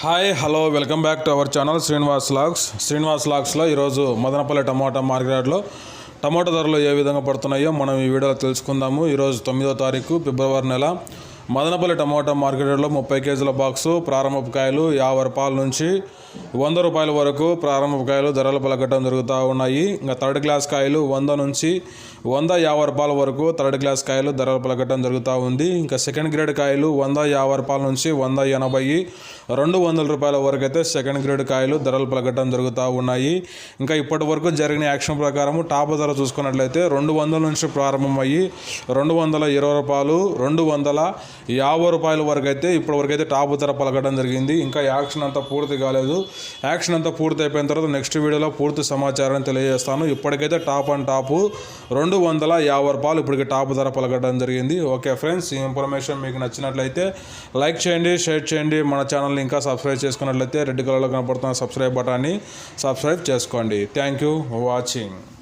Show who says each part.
Speaker 1: Hi hello welcome back to our channel Srinivas logs Srinivas లాగ్స్లో ఈరోజు మదనపల్లి టమాటా మార్కెట్లో టమాటా ధరలు ఏ విధంగా పడుతున్నాయో మనం ఈ వీడియోలో తెలుసుకుందాము. ఈరోజు తొమ్మిదో తారీఖు ఫిబ్రవరి నెల. మదనపల్లి టమాటా మార్కెట్లో ముప్పై కేజీల బాక్సు ప్రారంభపు కాయలు యాభై రూపాయల నుంచి వంద రూపాయల వరకు ప్రారంభపు కాయలు ధరలు పలకటం జరుగుతూ ఉన్నాయి. ఇంకా థర్డ్ క్లాస్ కాయలు వంద నుంచి వంద యాభై రూపాయల వరకు థర్డ్ క్లాస్ కాయలు ధరలు పలకటం జరుగుతూ ఉంది. ఇంకా సెకండ్ గ్రేడ్ కాయలు వంద యాభై రూపాయల నుంచి వంద ఎనభై రెండు వందల రూపాయల వరకు అయితే సెకండ్ గ్రేడ్ కాయలు ధరలు పలకటం జరుగుతూ ఉన్నాయి. ఇంకా ఇప్పటి వరకు జరిగిన యాక్షన్ ప్రకారం టాప్ ధర చూసుకున్నట్లయితే రెండు వందల నుంచి ప్రారంభమయ్యి రెండు వందల ఇరవై రూపాయలు రెండు వందల యాభై రూపాయల వరకు అయితే ఇప్పటి వరకు అయితే టాప్ ధర పలకడం జరిగింది. ఇంకా యాక్షన్ అంతా పూర్తి కాలేదు. యాక్షన్ అంతా పూర్తి అయిపోయిన తర్వాత నెక్స్ట్ వీడియోలో పూర్తి సమాచారాన్ని తెలియజేస్తాను. ఇప్పటికైతే టాప్ అండ్ టాప్ రెండు వందల యాభై రూపాయలు ఇప్పటికి టాప్ ధర పలకడం జరిగింది. ఓకే ఫ్రెండ్స్ ఈ ఇన్ఫర్మేషన్ మీకు నచ్చినట్లయితే లైక్ చేయండి షేర్ చేయండి. మన ఛానల్ని ఇంకా సబ్స్క్రైబ్ చేసుకున్నట్లయితే రెడ్ కలర్లో కనపడుతున్న సబ్స్క్రైబ్ బటాన్ని సబ్స్క్రైబ్ చేసుకోండి. Thank you watching.